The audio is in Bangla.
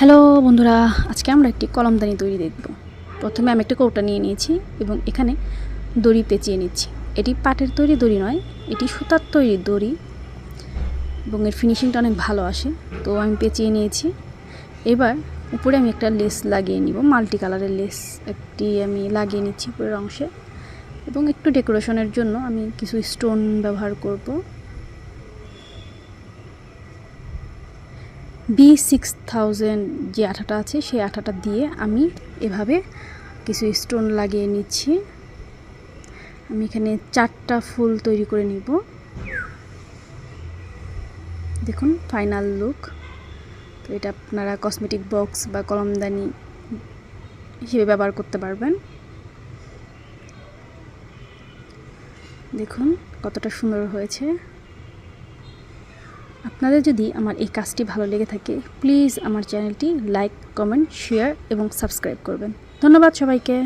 হ্যালো বন্ধুরা, আজকে আমরা একটি কলমদানি তৈরি দেখব। প্রথমে আমি একটা কৌটা নিয়ে নিয়েছি এবং এখানে দড়ি পেঁচিয়ে নিচ্ছি। এটি পাটের তৈরি দড়ি নয়, এটি সুতার তৈরি দড়ি এবং এর ফিনিশিংটা অনেক ভালো আসে। তো আমি পেঁচিয়ে নিয়েছি। এবার উপরে আমি একটা লেস লাগিয়ে নিব মাল্টি কালারের লেস একটি আমি লাগিয়ে নিচ্ছি উপরের অংশে এবং একটু ডেকোরেশনের জন্য আমি কিছু স্টোন ব্যবহার করব। বি সিক্স থাউজেন্ড যে আঠাটা আছে, সেই আঠাটা দিয়ে আমি এভাবে কিছু স্টোন লাগিয়ে নিচ্ছি। আমি এখানে চারটা ফুল তৈরি করে নিব। দেখুন ফাইনাল লুক তো এটা আপনারা কসমেটিক বক্স বা কলমদানি হিসেবে ব্যবহার করতে পারবেন। দেখুন, কতটা সুন্দর হয়েছে। আপনাদের যদি আমার এই কাজটি ভালো লেগে থাকে প্লিজ আমার চ্যানেলটি লাইক কমেন্ট শেয়ার এবং সাবস্ক্রাইব করবেন। ধন্যবাদ সবাইকে।